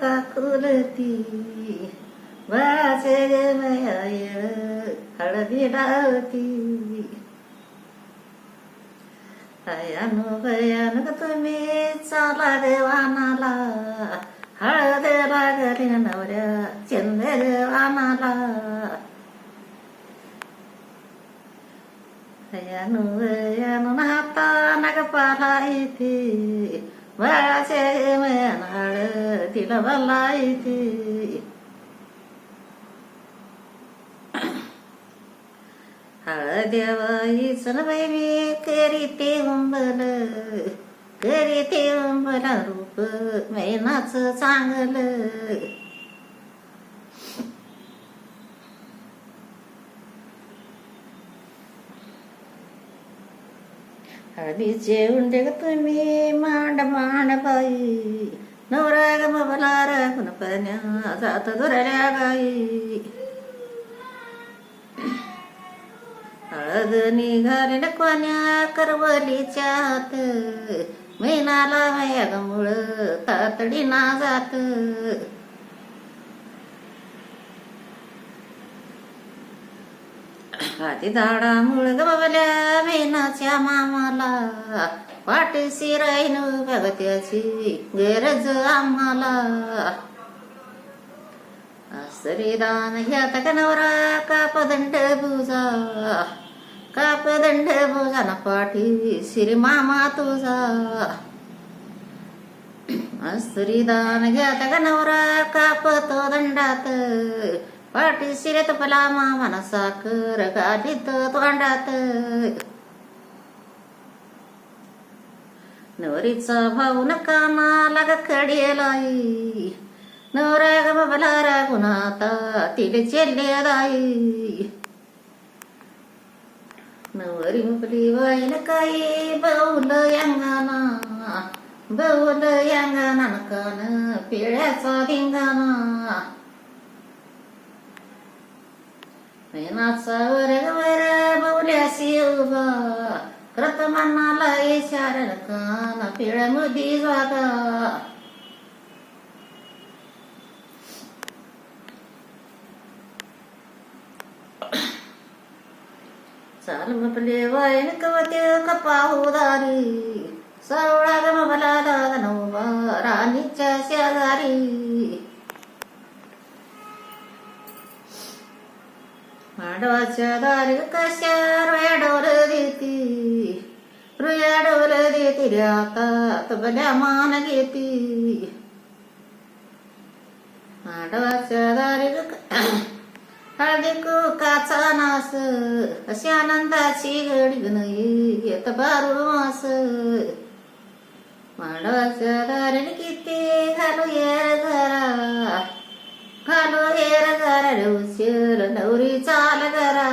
का कुलती बाळाचे गमयाय हळदी डावती भयानु भयानक तुम्ही चाला देवानाला हळदे लागली नवऱ्या चंद देवानाला भयानु भयानु नाता नगपाला येते बाळाचे मयान हळदीला बला इथे हळदेवाईच बाई मी करीते उंबल करीते उंबला रूप मैनाच चांगलं हळदीचे उंडे ग तुम्ही मांड मांड बाई नवरा ग मला राखून पाण्या जात दुराल्या गाई हळद निघाली न कोण्या करवलीच्या हात महिनाला मयागमुळ तातडी ना जात हाती झाडामुळ गबल्या मेनाच्या मामाला. पाठीशी राहीन भगत्याची गरज आम्हाला. श्रीदान घ्यात का नवरा कापदंड बुजा. कापदंड बुजा ना पाठी श्री मामा तुझा. श्रीदान घ्यात का नवरा कापतो दंडात. पाठी पलामा तुपला कर साखर गाडीत तोंडात नवरीचा भाऊ नका कानाला ग नवरा गमला बाबला रागुनाता तिले चेल्ले नवरी मुपली वाईन काही बौल यांगाना बौल यांगाना नकान पिळ्याचा धिंगाणा मैनाचा वर वर उभा कृत मनाला इशारण कान पिळ मुदी जागा चाल मपले वाईन कवते कपाहू दारी सावळा ग मला राणीच्या शेजारी. मांडवाच्या दारी कशा रुया डोल देती रुया डोल देती रे आता तबल्या मान घेती मांडवाच्या दारी हळदी कुकाचा नास अशी आनंदाची घडी नाही येत बारू मास मांडवाच्या दारी उशीर नवरी चाल जरा.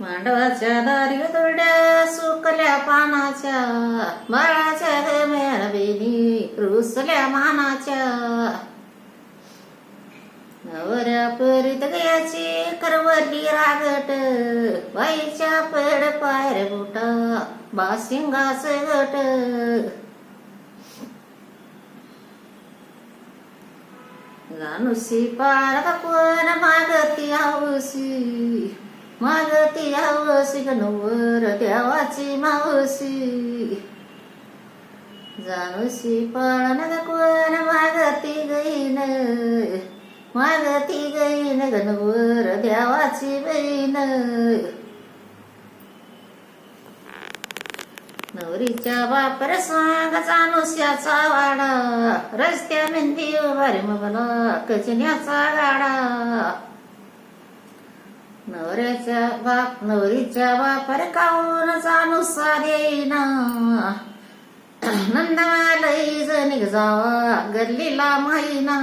मांडवाच्या दारी तोड्या सुकल्या पानाच्या बाळाच्या गम्या बेनी रुसल्या मानाच्या. नवऱ्या परीत गयाची करवली रागट बाईच्या पेड पायर बुटा बासिंगाच गट गानुसी पार कोण मागती आवसी मागती आवसी गणवर देवाची मावसी जानुसी पाळण कोण मागती गईन मागती गईन गणवर देवाची बहीण नवरीच्या बापर सांग जानुस्याचा वाडा रस्त्या मेंदी उभारी मला कचन्याचा गाडा नवऱ्याच्या बाप नवरीच्या बापर काऊन जानुसा देईना? नंदमालई जनिक जावा गल्लीला माईना